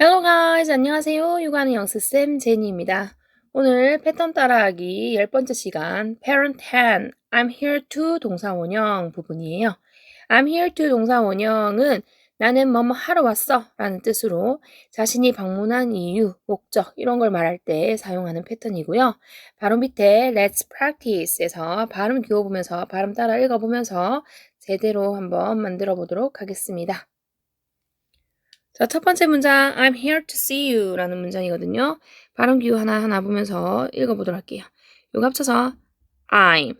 Hello guys, 안녕하세요. 육아하는 영수쌤 제니입니다. 오늘 패턴 따라하기 열 번째 시간 Parent 10, I'm here to 동사 원형 부분이에요. I'm here to 동사 원형은 나는 뭐뭐 하러 왔어 라는 뜻으로 자신이 방문한 이유, 목적 이런 걸 말할 때 사용하는 패턴이고요. 바로 밑에 Let's practice에서 발음 기워보면서 발음 따라 읽어보면서 제대로 한번 만들어 보도록 하겠습니다. 자, 첫 번째 문장 I'm here to see you 라는 문장이거든요. 발음 기호 하나하나 보면서 읽어보도록 할게요. 요거 합쳐서 I'm,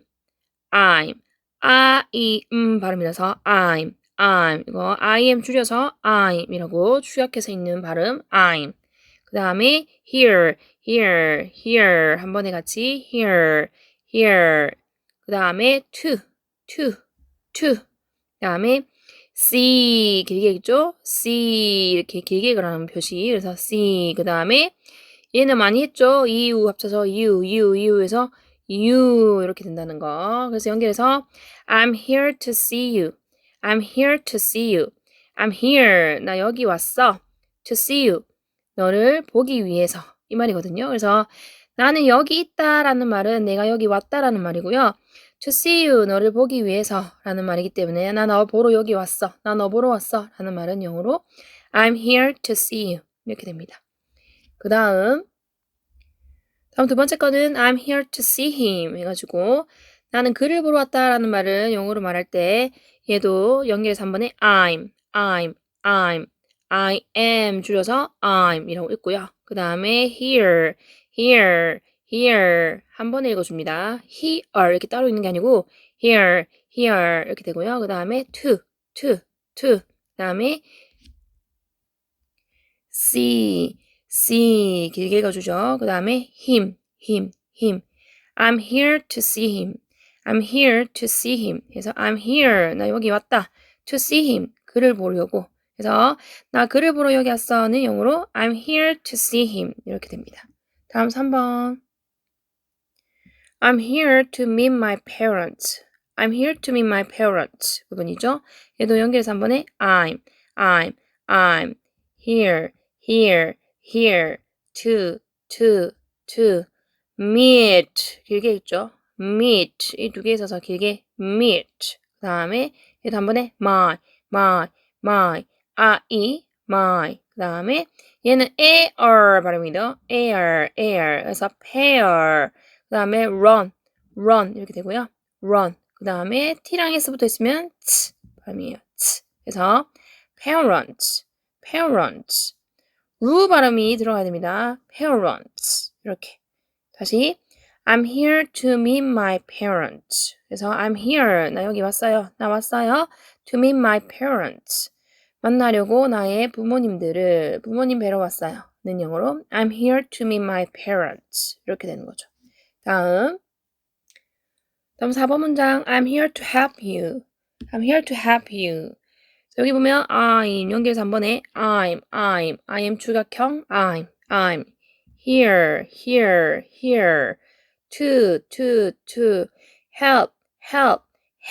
I'm, I, 이, 음 발음이라서 I'm, I'm. 이거 I am 줄여서 I'm 이라고 축약해서 있는 발음 I'm. 그 다음에 here, here, here. 한 번에 같이 here, here. 그 다음에 to, to, to. 그 다음에 C 길게 있죠? C 이렇게 길게 그라는 표시. 그래서 C 그 다음에 얘는 많이 했죠? EU 합쳐서 U, U, U에서 U 이렇게 된다는 거. 그래서 연결해서 I'm here to see you. I'm here to see you. I'm here. 나 여기 왔어. To see you. 너를 보기 위해서. 이 말이거든요. 그래서 나는 여기 있다라는 말은 내가 여기 왔다라는 말이고요 to see you, 너를 보기 위해서 라는 말이기 때문에 나 너 보러 여기 왔어. 나 너 보러 왔어. 라는 말은 영어로 I'm here to see you. 이렇게 됩니다. 그 다음 다음 두 번째 거는 I'm here to see him 해가지고 나는 그를 보러 왔다라는 말은 영어로 말할 때 얘도 연결해서 한 번에 I'm, I'm, I'm, I am 줄여서 I'm 이라고 읽고요. 그 다음에 here, here, here 한 번에 읽어줍니다. here 이렇게 따로 있는 게 아니고 here, here 이렇게 되고요. 그 다음에 to, to, to 그 다음에 see, see 길게 읽어주죠. 그 다음에 him, him, him I'm here to see him. I'm here to see him. 그래서 I'm here. 나 여기 왔다. To see him. 그를 보려고. 그래서 나 그를 보러 여기 왔어는 영어로 I'm here to see him. 이렇게 됩니다. 다음 3번. I'm here to meet my parents. I'm here to meet my parents 부분이죠. 얘도 연결해서 한 번에 I'm, I'm, I'm here, here, here to, to, to meet 길게 있죠. meet 이 두 개 있어서 길게 meet 그 다음에 얘도 한 번에 my, my, my I, my 그 다음에 얘는 air 발음이죠. air, air 그래서 pair 그 다음에 run, run 이렇게 되고요. run. 그 다음에 t랑 s부터 있으면 ts 발음이에요. ts. 그래서 parents, parents. 루 발음이 들어가야 됩니다. parents. 이렇게. 다시 I'm here to meet my parents. 그래서 I'm here. 나 여기 왔어요. 나 왔어요. To meet my parents. 만나려고 나의 부모님들을 부모님 뵈러 왔어요. 는 영어로 I'm here to meet my parents. 이렇게 되는 거죠. 다음. 다음 4번 문장. I'm here to help you. I'm here to help you. 여기 보면 I'm 연결해서 한 번에 I'm, I'm, I am 주각형 I'm, I'm here, here, here to, to, to help, help,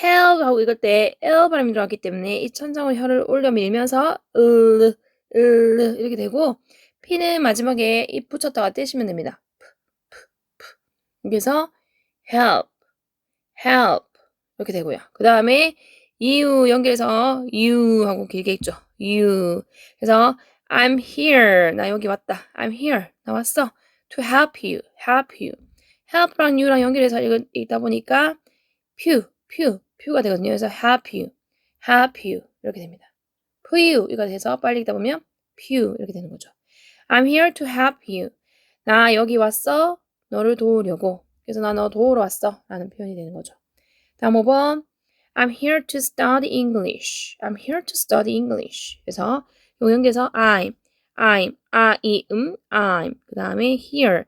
help 하고 이걸 때 L 발음이 들어갔기 때문에 이 천장을 혀를 올려 밀면서 으, 으 이렇게 되고 P는 마지막에 입 붙였다가 떼시면 됩니다. 그래서 help, help 이렇게 되고요. 그 다음에 you 연결해서 you 하고 길게 있죠. you 그래서 I'm here 나 여기 왔다. I'm here 나 왔어. to help you, help you. help랑 you랑 연결해서 읽다 보니까 pew, pew, pew가 되거든요. 그래서 help you, help you 이렇게 됩니다. pew 이거 돼서 빨리 읽다 보면 pew 이렇게 되는 거죠. I'm here to help you. 나 여기 왔어. 너를 도우려고. 그래서 나 너 도우러 왔어. 라는 표현이 되는 거죠. 다음 5번. I'm here to study English. I'm here to study English. 그래서 요 연결해서 I'm, I'm, I, 이, 음, I'm. 그 다음에 here.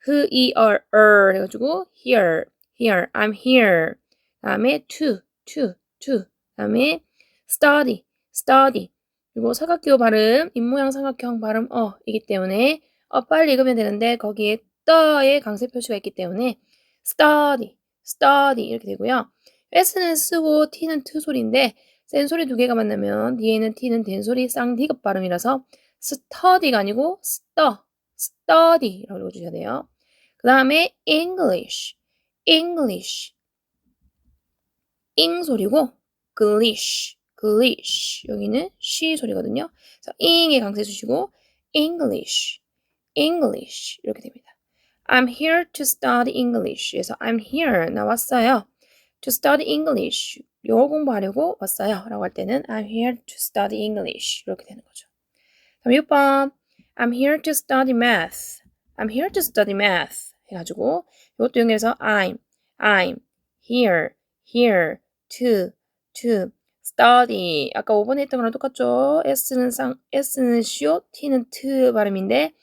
흐, 이, 얼, 얼 해가지고 here, here, I'm here. 그 다음에 to, to, to. 그 다음에 study, study. 그리고 사각기호 발음, 입모양 사각형 발음 어이기 때문에 어 빨리 읽으면 되는데 거기에 떠의 강세 표시가 있기 때문에 study, study 이렇게 되고요. s는 쓰고 t는 트 소리인데 센 소리 두 개가 만나면 뒤에는 t는 된 소리 쌍디귿 발음이라서 study가 아니고 stu, study라고 읽어주셔야 돼요. 그 다음에 English, English. 잉 소리고 glish, glish. 여기는 쉬 소리거든요. 그래서 잉에 강세 주시고 English, English 이렇게 됩니다. I'm here to study English. 그래서 I'm here 나왔어요. To study English. 영어 공부하려고 왔어요. 라고 할 때는 I'm here to study English. 이렇게 되는 거죠. 다음 6번. I'm here to study math. I'm here to study math. 해가지고 이것도 연결해서 I'm, I'm here, here to, to study. 아까 5번에 했던 거랑 똑같죠? S는 쌍, S는 쇼, T는 트 발음인데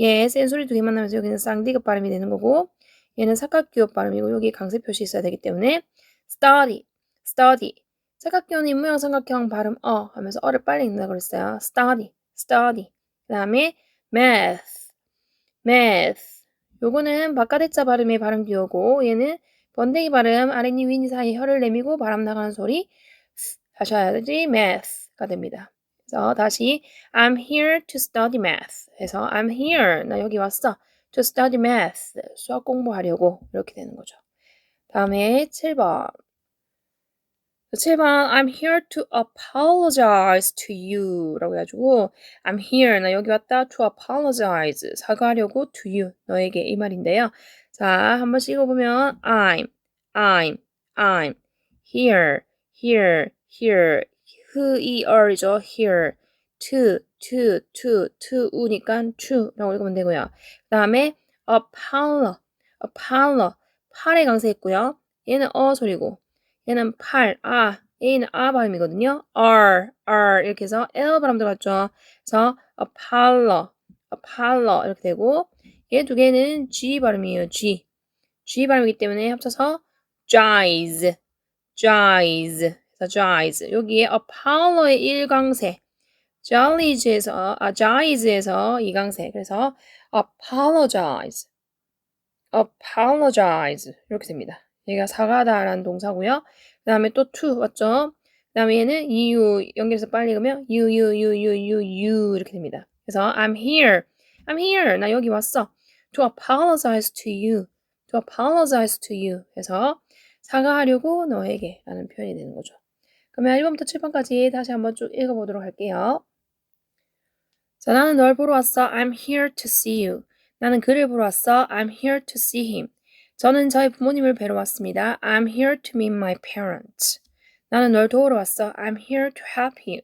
얘 센소리 두 개 만 나면서 여기는 쌍디귿 발음이 되는 거고 얘는 삼각기호 발음이고 여기 강세 표시 있어야 되기 때문에 study, study. 삼각기호는 입모양 삼각형 발음 어 하면서 어를 빨리 읽는다 그랬어요. study, study. 그 다음에 math, math. 요거는 바깥의자 발음의 발음 기호고 얘는 번데기 발음 아랫니 윗니 사이 혀를 내미고 바람 나가는 소리 하셔야지 math가 됩니다. 그래서 다시 I'm here to study math 해서 I'm here 나 여기 왔어 to study math 수학 공부하려고 이렇게 되는 거죠. 다음에 7번 7번 I'm here to apologize to you 라고 해가지고 I'm here 나 여기 왔다 to apologize 사과하려고 to you 너에게 이 말인데요. 자 한 번씩 읽어보면 I'm I'm I'm here here here 흐이얼이죠 here to to to to 우니까 to라고 읽으면 되고요. 그 다음에 apollo apollo 팔에 강세했고요. 얘는 어 소리고 얘는 팔, 아, A는 아 발음이거든요. R, R 이렇게 해서 L 발음 들어갔죠. 그래서 Apollo, Apollo 이렇게 되고 얘 두 개는 G 발음이에요. G, G 발음이기 때문에 합쳐서 Jize, Jize, 그래서 Jize. 여기에 Apollo의 1강세, Jollyes에서 아 Jize에서 2강세. 그래서 apologize, apologize 이렇게 됩니다. 얘가 사과다라는 동사고요. 그 다음에 또 to 맞죠? 그 다음에 얘는 you 연결해서 빨리 읽으면 you, you, you, you, you, you 이렇게 됩니다. 그래서 I'm here, I'm here 나 여기 왔어. To apologize to you, to apologize to you 해서 사과하려고 너에게 라는 표현이 되는 거죠. 그러면 1번부터 7번까지 다시 한번 쭉 읽어보도록 할게요. 자, 나는 널 보러 왔어. I'm here to see you. 나는 그를 보러 왔어. I'm here to see him. 저는 저희 부모님을 뵈러 왔습니다. I'm here to meet my parents. 나는 널 도우러 왔어. I'm here to help you.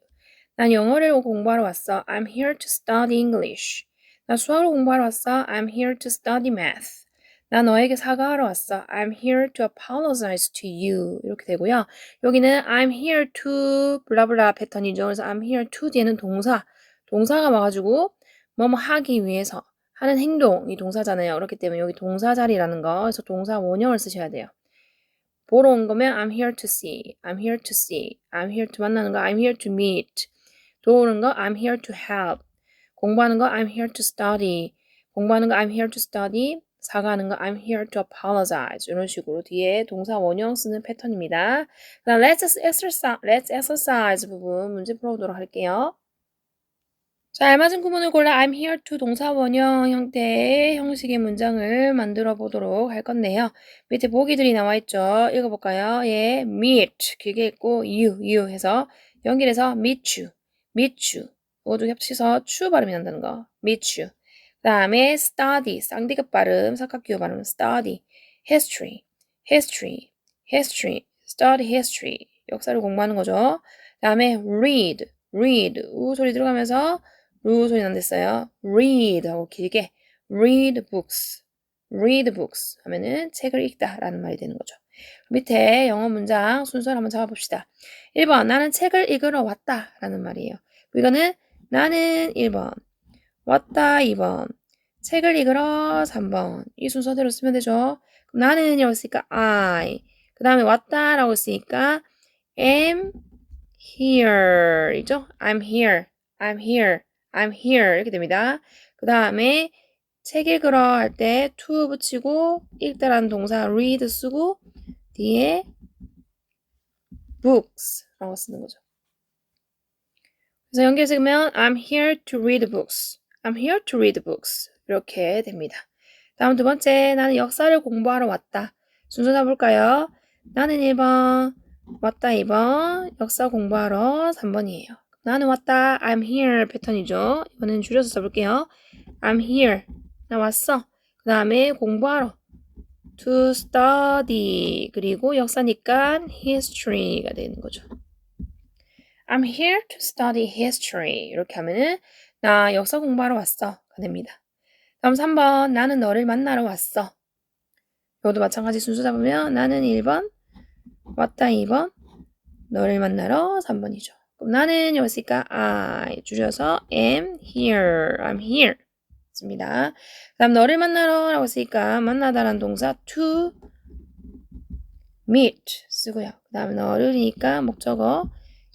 난 영어를 공부하러 왔어. I'm here to study English. 나 수학을 공부하러 왔어. I'm here to study math. 나 너에게 사과하러 왔어. I'm here to apologize to you. 이렇게 되고요. 여기는 I'm here to 블라블라 패턴이죠. 그래서 I'm here to 뒤에는 동사. 동사가 와가지고 뭐뭐 하기 위해서 하는 행동이 동사잖아요. 그렇기 때문에 여기 동사 자리라는 거, 그래서 동사 원형을 쓰셔야 돼요. 보러 온 거면 I'm here to see, I'm here to see, I'm here to 만나는 거 I'm here to meet, 도우는 거 I'm here to help, 공부하는 거 I'm here to study, 공부하는 거 I'm here to study, 사과하는 거 I'm here to apologize 이런 식으로 뒤에 동사 원형 쓰는 패턴입니다. 그다음 let's exercise, let's exercise 부분 문제 풀어보도록 할게요. 자, 알맞은 구문을 골라 I'm here to 동사 원형 형태의 형식의 문장을 만들어 보도록 할 건데요. 밑에 보기들이 나와 있죠. 읽어볼까요? 예, meet 길게 읽고 you, you 해서 연결해서 meet you, meet you 모두 합치서 추 발음이 난다는 거. meet you. 그 다음에 study, 쌍디귿 발음, 삼각기호 발음, study, history, history, history, study history 역사를 공부하는 거죠. 그 다음에 read, read 우 소리 들어가면서 루 소리 난댔어요. read 하고 길게 read books, read books 하면은 책을 읽다 라는 말이 되는 거죠. 밑에 영어 문장 순서를 한번 잡아봅시다. 1번 나는 책을 읽으러 왔다 라는 말이에요. 이거는 나는 1번 왔다 2번 책을 읽으러 3번 이 순서대로 쓰면 되죠. 그럼 나는 이라고 쓰니까 I 그 다음에 왔다라고 쓰니까 am here 이죠? I'm here I'm here I'm here 이렇게 됩니다. 그 다음에 책 읽으러 할 때 to 붙이고 읽다라는 동사 read 쓰고 뒤에 books라고 쓰는 거죠. 그래서 연결해서 I'm here to read books. I'm here to read books. 이렇게 됩니다. 다음 두 번째, 나는 역사를 공부하러 왔다. 순서 잡을까요? 나는 1번, 왔다 2번, 역사 공부하러 3번이에요. 나는 왔다, I'm here 패턴이죠. 이번엔 줄여서 써볼게요. I'm here. 나 왔어. 그 다음에 공부하러. to study. 그리고 역사니까 history가 되는 거죠. I'm here to study history. 이렇게 하면은 나 역사 공부하러 왔어. 가 됩니다. 다음 3번. 나는 너를 만나러 왔어. 이것도 마찬가지 순서 잡으면 나는 1번, 왔다 2번, 너를 만나러 3번이죠. 그럼 나는 여기 있으니까 I 줄여서 am here. I'm here. 습니다. 그 다음 너를 만나러 라고 했으니까 만나다라는 동사 to meet 쓰고요. 그 다음에 너를이니까 목적어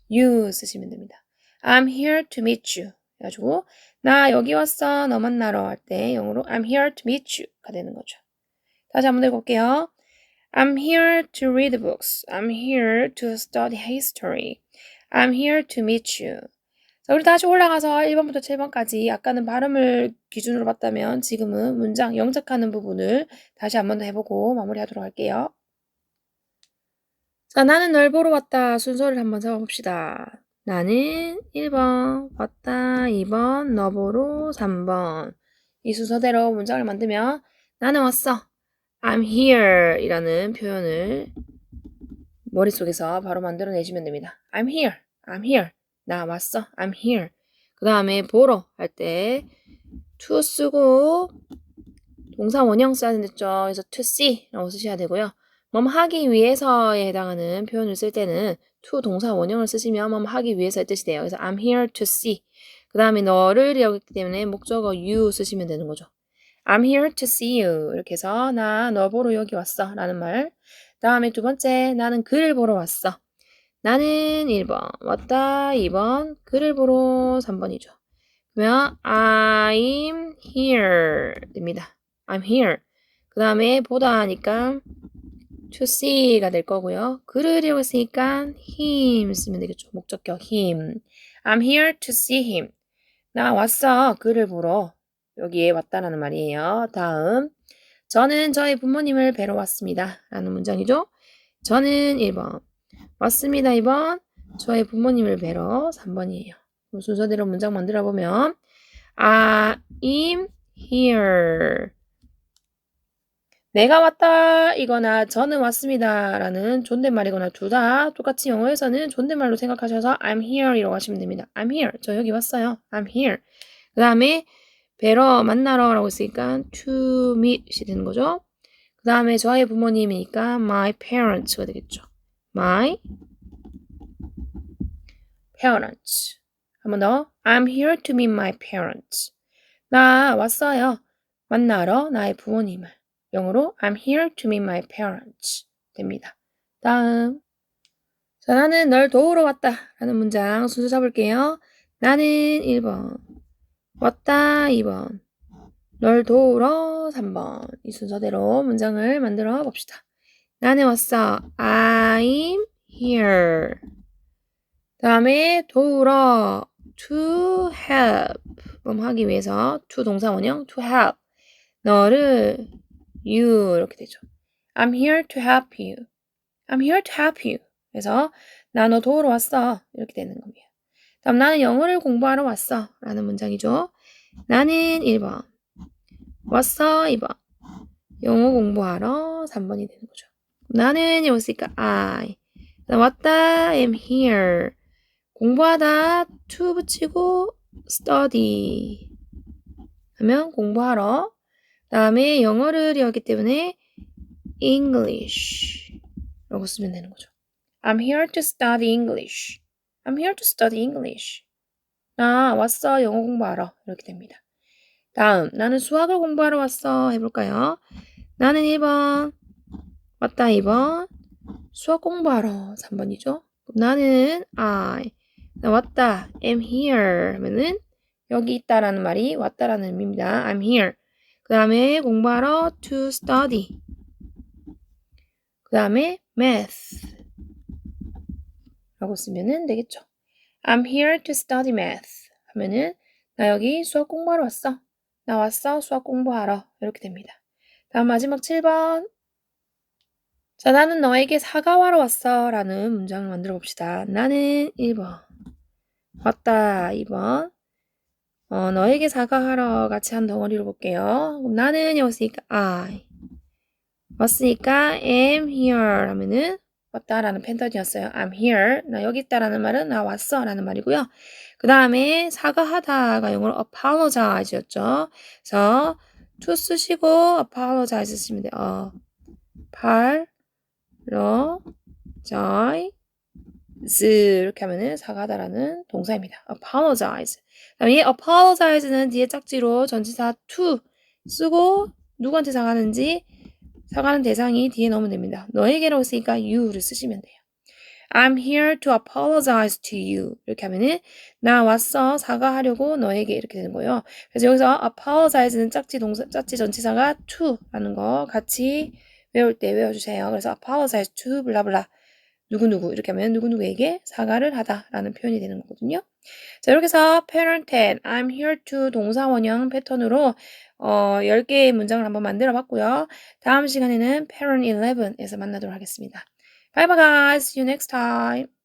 you 쓰시면 됩니다. I'm here to meet you. 해가지고 나 여기 왔어 너 만나러 할 때 영어로 I'm here to meet you가 되는 거죠. 다시 한번 읽어볼게요. I'm here to read books. I'm here to study history. I'm here to meet you. 자, 우리 다시 올라가서 1번부터 7번까지 아까는 발음을 기준으로 봤다면 지금은 문장 영작하는 부분을 다시 한 번 더 해보고 마무리하도록 할게요. 자, 나는 널 보러 왔다. 순서를 한번 잡아봅시다. 나는 1번, 왔다. 2번, 너 보러 3번. 이 순서대로 문장을 만들면 나는 왔어. I'm here 이라는 표현을 머릿속에서 바로 만들어내시면 됩니다. I'm here. I'm here. 나 왔어. I'm here. 그 다음에 보러 할 때 to 쓰고 동사 원형 써야 됐죠. 그래서 to see라고 쓰셔야 되고요. 뭐 하기 위해서에 해당하는 표현을 쓸 때는 to 동사 원형을 쓰시면 뭐 하기 위해서의 뜻이 돼요. 그래서 I'm here to see. 그 다음에 너를 이라기 때문에 목적어 you 쓰시면 되는 거죠. I'm here to see you. 이렇게 해서 나 너 보러 여기 왔어. 라는 말. 다음에 두 번째, 나는 그를 보러 왔어. 나는 1번, 왔다 2번, 그를 보러 3번이죠. 그러면 I'm here 됩니다. I'm here. 그 다음에 보다 하니까 to see가 될 거고요. 그를 이라고 했으니까 him 쓰면 되겠죠. 목적격 him. I'm here to see him. 나 왔어. 그를 보러. 여기에 왔다라는 말이에요. 다음. 저는 저희 부모님을 뵈러 왔습니다. 라는 문장이죠. 저는 1번. 왔습니다. 2번. 저희 부모님을 뵈러 3번이에요. 순서대로 문장 만들어 보면 I'm here. 내가 왔다 이거나 저는 왔습니다 라는 존댓말이거나 둘 다 똑같이 영어에서는 존댓말로 생각하셔서 I'm here 이라고 하시면 됩니다. I'm here. 저 여기 왔어요. I'm here. 그 다음에 뵈러 만나러 라고 했으니까 to meet이 되는 거죠. 그 다음에 저의 부모님이니까 my parents가 되겠죠. my parents. 한 번 더. I'm here to meet my parents. 나 왔어요. 만나러 나의 부모님을. 영어로 I'm here to meet my parents. 됩니다. 다음. 자, 나는 널 도우러 왔다. 라는 문장 순서 잡을게요. 나는 1번. 왔다 2번. 널 도우러 3번. 이 순서대로 문장을 만들어 봅시다. 나는 왔어. I'm here. 다음에 도우러 to help. 뭐 하기 위해서 to 동사 원형 to help. 너를 you 이렇게 되죠. I'm here to help you. I'm here to help you. 그래서 나 너 도우러 왔어. 이렇게 되는 겁니다. 다음 나는 영어를 공부하러 왔어. 라는 문장이죠. 나는 1번. 왔어. 2번. 영어 공부하러 3번이 되는 거죠. 나는 여기 있으니까 I. 왔다. I'm here. 공부하다. to 붙이고 study. 하면 공부하러. 다음에 영어를 이었기 때문에 English. 라고 쓰면 되는 거죠. I'm here to study English. I'm here to study English. 나 왔어. 영어 공부하러. 이렇게 됩니다. 다음, 나는 수학을 공부하러 왔어. 해볼까요? 나는 1번. 왔다 2번. 수학 공부하러 3번이죠. 나는 I. 나 왔다. am here. 하면은 여기 있다라는 말이 왔다라는 의미입니다. I'm here. 그 다음에 공부하러 to study. 그 다음에 math. 라고 쓰면 되겠죠. I'm here to study math. 하면은 나 여기 수학 공부하러 왔어. 나 왔어. 수학 공부하러. 이렇게 됩니다. 다음 마지막 7번. 자, 나는 너에게 사과하러 왔어. 라는 문장을 만들어 봅시다. 나는 1번. 왔다. 2번. 어, 너에게 사과하러 같이 한 덩어리로 볼게요. 나는 여기으니까 I. 왔으니까 am here 하면은 왔다라는 패턴이었어요. I'm here. 나 여기 있다라는 말은 나 왔어 라는 말이고요. 그 다음에 사과하다가 영어로 apologize였죠. 그래서 to 쓰시고 apologize 쓰시면 돼요. 어, z 이렇게 하면은 사과하다라는 동사입니다. apologize. 그다음에 이 apologize는 뒤에 짝지로 전치사 to 쓰고 누구한테 사과하는지 사과하는 대상이 뒤에 넣으면 됩니다. 너에게로 쓰니까 you를 쓰시면 돼요. I'm here to apologize to you. 이렇게 하면은 나 왔어 사과하려고 너에게 이렇게 되는 거예요. 그래서 여기서 apologize는 짝지 동사 짝지 전치사가 to라는 거 같이 외울 때 외워주세요. 그래서 apologize to 블라블라 누구누구 이렇게 하면 누구누구에게 사과를 하다라는 표현이 되는 거거든요. 자 이렇게 해서 parent 10, I'm here to 동사 원형 패턴으로 어, 10개의 문장을 한번 만들어 봤고요. 다음 시간에는 parent 11에서 만나도록 하겠습니다. Bye bye guys. See you next time.